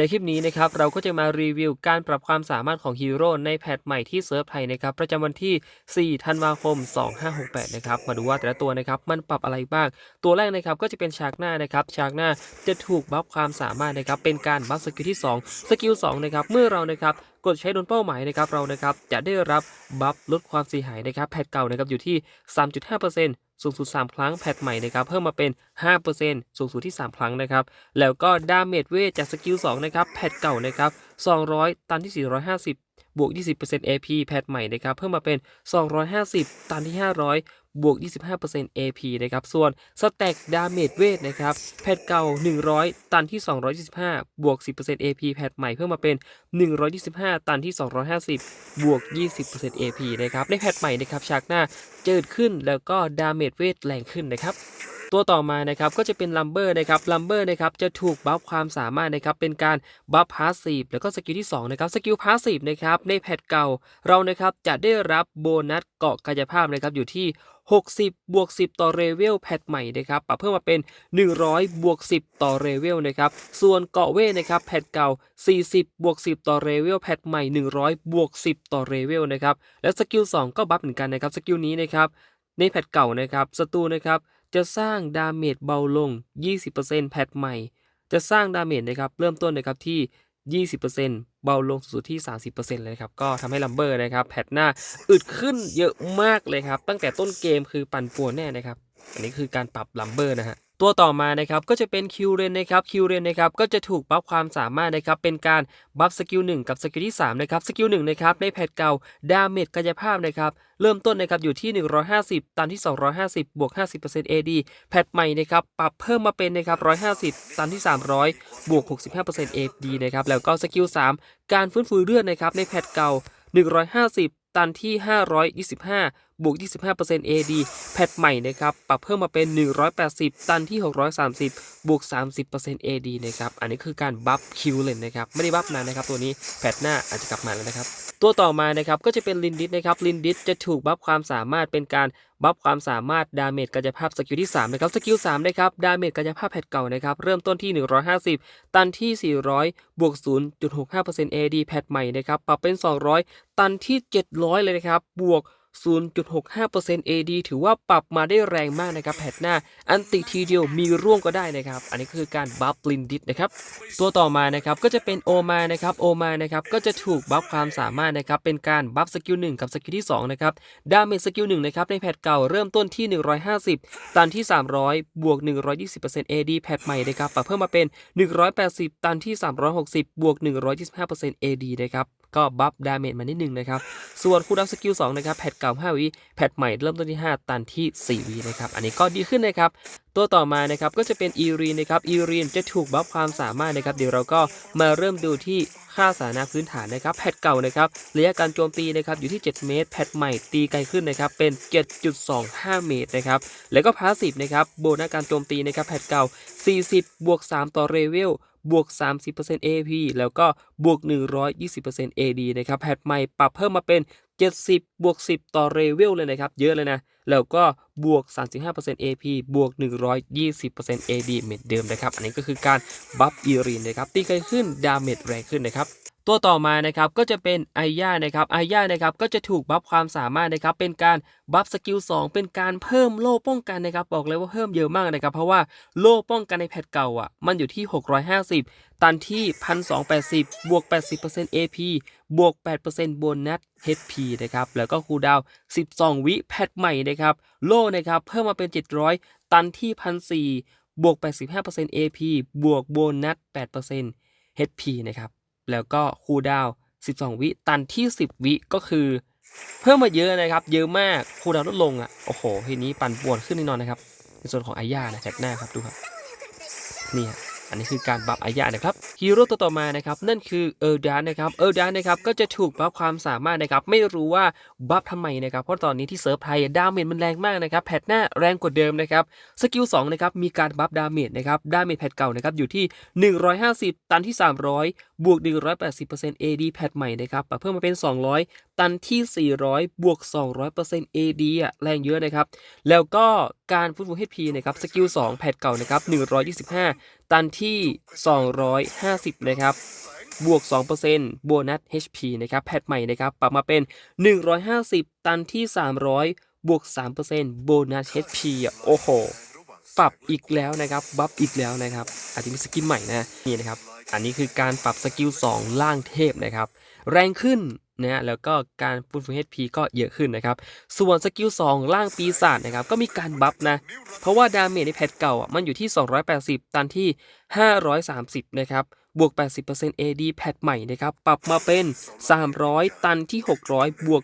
ในคลิปนี้นะครับเราก็จะมารีวิวการปรับความสามารถของฮีโร่ในแพทใหม่ที่เซิร์ฟไทยนะครับประจำวันที่ 4 ธันวาคม 2568 นะครับมาดูว่าแต่ละตัวนะครับมันปรับอะไรบ้าง ตัวแรกนะครับก็จะเป็นฉากหน้านะครับฉากหน้าจะถูกบัฟความสามารถนะครับเป็นการบัฟสกิลที่ 2 สกิล2นะครับเมื่อเรานะครับกดใช้โดนเป้าหมายนะครับเรานะครับจะได้รับบัฟลดความเสียหายนะครับแพทเก่านะครับอยู่ที่ 3.5%สูงสุด 3 ครั้งแพทใหม่นะครับเพิ่มมาเป็น 5%สูงสุดที่ 3 ครั้งนะครับแล้วก็ดาเมจเวทจากสกิล2นะครับแพทเก่านะครับ200 ตันที่ 450 บวก 20% AP แพทใหม่นะครับเพิ่มมาเป็น 250 ตันที่ 500 บวก 25% AP นะครับ ส่วนสแต็กดาเมจเวทนะครับ แพทเก่า 100 ตันที่ 225 บวก 10% AP แพทใหม่เพิ่มมาเป็น 125 ตันที่ 250 บวก 20% AP นะครับ ในแพทใหม่นะครับ ฉากหน้าเจิดขึ้นแล้วก็ดาเมจเวทแรงขึ้นนะครับ ตัวต่อมานะครับก็จะเป็นลัมเบอร์นะครับลัมเบอร์นะครับจะถูกบัฟความสามารถนะครับเป็นการบัฟพาสซีฟแล้วก็สกิลที่2นะครับสกิลพาสซีฟนะครับในแพทเก่าเรานะครับจะได้รับโบนัสเกาะกายภาพนะครับอยู่ที่ 60 บวก 10 ต่อเรเวลแพทใหม่นะครับปรับเพิ่มมาเป็น 100 บวก 10 ต่อเรเวลนะครับส่วนเกาะเวทนะครับแพทเก่า 40 บวก 10 ต่อเรเวลแพทใหม่ 100 บวก 10 ต่อเรเวลนะครับและสกิล2ก็บัฟเหมือนกันนะครับสกิลนี้นะครับในแพทเก่านะครับศัตรูนะครับ จะสร้างดาเมจเบาลง 20%แพทใหม่ จะสร้างดาเมจนะครับเริ่มต้นนะครับที่ 20%เบาลงสูงสุดที่ 30%เลยนะครับ ก็ทำให้ลัมเบอร์นะครับแพทหน้าอึดขึ้นเยอะมากเลยครับ ตั้งแต่ต้นเกมคือปั่นป่วนแน่นะครับ อันนี้คือการปรับลัมเบอร์นะฮะ ตัวต่อมานะครับก็จะเป็นคิวเรนนะครับคิวเรนนะครับก็จะถูกบัฟความสามารถนะครับเป็นการบัฟสกิล1กับสกิลที่3นะครับสกิล1นะครับในแพทเก่าดาเมจกายภาพนะครับเริ่มต้นนะครับอยู่ที่ 150 ตันที่ 250 บวก 50% AD แพทใหม่นะครับปรับเพิ่มมาเป็นนะครับ150 ตันที่ 300 บวก 65% AD นะครับแล้วก็สกิล3การฟื้นฟูเลือดนะครับในแพทเก่า150 ตันที่ 525 บวก 25% AD แพทใหม่นะครับ ปรับเพิ่มมาเป็น 180 ตันที่ 630 บวก 30% AD นะครับ อันนี้คือการบัฟคิวเลยนะครับ ไม่ได้บัฟนานนะครับ ตัวนี้ แพทหน้าอาจจะกลับมาแล้วนะครับ ตัวต่อมานะครับก็จะเป็นลินดิสนะครับลินดิสจะถูกบัฟความสามารถเป็นการบัฟความสามารถดาเมจกายภาพสกิลที่3นะครับสกิล3นะครับดาเมจกายภาพแพทเก่านะครับเริ่มต้นที่ 150 ตันที่ 400 บวก 0.65% AD แพทใหม่นะครับปรับเป็น 200 ตันที่ 700 เลยนะครับบวก0.65% 0.65% AD ถือว่าปรับมาได้แรงมากนะครับแพทหน้า อันติทีเดียวมีร่วงก็ได้นะครับ อันนี้คือการบัฟลินดิสนะครับ ตัวต่อมานะครับก็จะเป็นโอมานะครับโอมานะครับก็จะถูกบัฟความสามารถนะครับเป็นการบัฟสกิล1กับสกิลที่2นะครับดาเมจสกิล1นะครับในแพทเก่าเริ่มต้นที่ 150 ตันที่ 300 บวก 120% AD แพทใหม่นะครับปรับเพิ่มมาเป็น 180 ตันที่ 360 บวก 125% AD นะครับก็บัฟดาเมจมานิดนึงนะครับส่วนคูดาวน์สกิล2นะครับแพทเก่า5วิแพทใหม่เริ่มต้นที่ 5 ตันที่ 4วินะครับอันนี้ก็ดีขึ้นนะครับตัวต่อมานะครับก็จะเป็นอีรีนนะครับอีรีนจะถูกบัฟความสามารถนะครับเดี๋ยวเราก็มาเริ่มดูที่ค่าสานะพื้นฐานนะครับแพทเก่านะครับระยะการโจมตีนะครับอยู่ที่ 7 เมตร แพทใหม่ตีไกลขึ้นนะครับเป็น 7.25 เมตรนะครับแล้วก็พาสซีฟนะครับโบนัสการโจมตีนะครับแพทเก่า 40 บวก 3 ต่อเรเวลบวก 30% AP แล้วก็บวก 120% AD นะครับแพทใหม่ปรับเพิ่มมาเป็น 70 บวก 10 ต่อเรเวลเลยนะครับ เยอะเลยนะ แล้วก็บวก 35% AP บวก 120% AD เหมือนเดิมนะครับ อันนี้ก็คือการบัฟอีรีนนะครับ ตีไกลขึ้น ดาเมจแรงขึ้นนะครับ ตัวต่อมานะครับก็จะเป็นไอย่านะครับไอย่านะครับก็จะถูกบัฟความสามารถนะครับเป็นการบัฟสกิล2เป็นการเพิ่มโล่ป้องกันนะครับบอกเลยว่าเพิ่มเยอะมากนะครับ เพราะว่าโล่ป้องกันในแพทเก่าอะมันอยู่ที่ 650 ตันที่ 1280 บวก 80% AP บวก 8%โบนัส HP นะครับแล้วก็คูลดาวน์12 วิแพทใหม่นะครับโล่นะครับเพิ่มมาเป็น 700 ตันที่ 1,400บวก 85% AP บวกโบนัส 8% HP นะครับ แล้วก็คูดาว 12 วิตันที่ 10 วิก็คือ เพิ่มมาเยอะนะครับ เยอะมากคูดาวลดลงอะโอ้โหทีนี้ปั่นป่วนขึ้นแน่นอนนะครับในส่วนของอาญานะแท็กหน้าครับดูครับนี่ฮะ อันนี้คือการบัฟอาญานะครับฮีโร่ตัวต่อมานะครับนั่นคือเออร์ดานนะครับเออร์ดานนะครับก็จะถูกบัฟความสามารถนะครับไม่รู้ว่าบัฟทำไมนะครับเพราะตอนนี้ที่เซิร์ฟไทยดาเมจมันแรงมากนะครับแพทหน้าแรงกว่าเดิมนะครับสกิล2นะครับมีการบัฟดาเมจนะครับดาเมจแพทเก่านะครับอยู่ที่ 150 ตันที่ 300 บวก 180% AD แพทใหม่นะครับปรับเพิ่มมาเป็น 200 ตันที่ 400 บวก 200% AD อะแรงเยอะนะครับแล้วก็ การฟื้นฟู HP นะครับสกิล2แพทเก่านะครับ125 ตันที่ 250 นะครับ บวก 2%โบนัส HP นะครับแพทใหม่นะครับปรับมาเป็น 150 ตันที่ 300 บวก 3%โบนัส HP โอ้โห ปรับอีกแล้วนะครับ บัฟอีกแล้วนะครับ อาจจะมีสกินใหม่นะ นี่นะครับ อันนี้คือการปรับสกิล 2 ล่างเทพนะครับ แรงขึ้น นะฮะแล้วก็การฟื้นฟู HP ก็เยอะขึ้นนะครับ ส่วนสกิล2ล่างปีศาจนะครับก็มีการบัฟนะ เพราะว่าดาเมจในแพทเก่าอะมันอยู่ที่ 280 ตันที่ 530 นะครับ บวก 80% AD แพทใหม่นะครับ ปรับมาเป็น 300 ตันที่ 600 บวก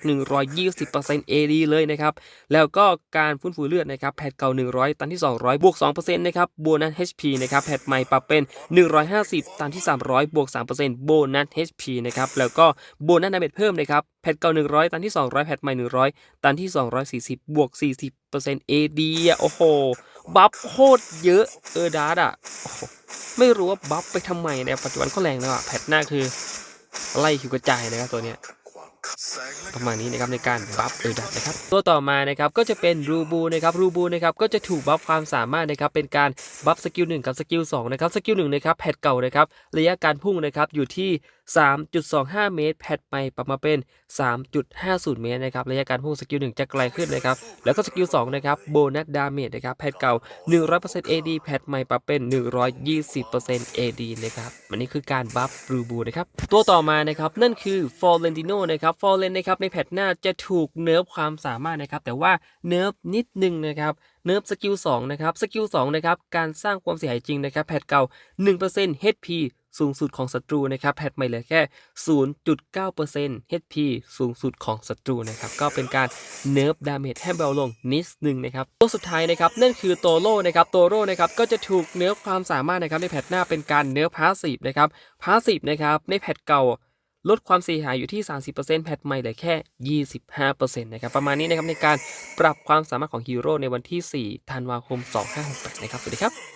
120% AD เลยนะครับ แล้วก็การฟื้นฟูเลือดนะครับ แพทเก่า 100 ตันที่ 200 บวก 2%นะครับ โบนัส HP นะครับ แพทใหม่ปรับเป็น 150 ตันที่ 300 บวก 3%โบนัส HP นะครับ แล้วก็โบนัสดาเมจเพิ่มนะครับ แพทเก่า 100 ตันที่ 200 แพทใหม่ 100 ตันที่ 240 บวก 40% AD อะโอ้โห บัฟโคตรเยอะเออดาร์ดอะไม่รู้ว่าบัฟไปทำไมในปัจจุบันก็แรงแล้วอะแพทหน้าคือไล่คิวกระจายนะครับตัวเนี้ย ประมาณนี้นะครับในการบัฟเออดับนะครับตัวต่อมานะครับก็จะเป็นรูบูนะครับรูบูนะครับก็จะถูกบัฟความสามารถนะครับเป็นการบัฟสกิล1กับสกิล2นะครับสกิล1นะครับแพทเก่านะครับระยะการพุ่งนะครับอยู่ที่ 3.25 เมตร แพทใหม่ปรับมาเป็น 3.50 เมตรนะครับระยะการพุ่งสกิล1จะไกลขึ้นนะครับแล้วก็สกิล2นะครับโบนัสดาเมจนะครับแพทเก่า 100% AD แพทใหม่ปรับเป็น 120% AD นะครับอันนี้คือการบัฟรูบูนะครับตัวต่อมานะครับนั่นคือ f o r l e n t i n o นะครับ f o r l e n นะครับในแพทหน้าจะถูกเนิร์ฟความสามารถนะครับแต่ว่าเนิร์ฟนิดนึงนะครับเนิร์ฟสกิล2นะครับสกิล2นะครับการสร้างความเสียหายจริงนะครับแพทเก่า 1% HP สูงสุดของศัตรูนะครับแพทใหม่เหลือแค่ 0.9% HP สูงสุดของศัตรูนะครับก็เป็นการเนิร์ฟดาเมจให้เบาลงนิดนึงนะครับตัวสุดท้ายนะครับนั่นคือโตโร่นะครับโตโร่นะครับก็จะถูกเนิร์ฟความสามารถนะครับในแพทหน้าเป็นการเนิร์ฟพาสซีฟนะครับพาสซีฟนะครับในแพทเก่า ลดความเสียหายอยู่ที่ 30%แพทใหม่เหลือแค่ 25%นะครับประมาณนี้นะครับในการปรับความสามารถของฮีโร่ในวันที่ 4 ธันวาคม 2568 นะครับ สวัสดีครับ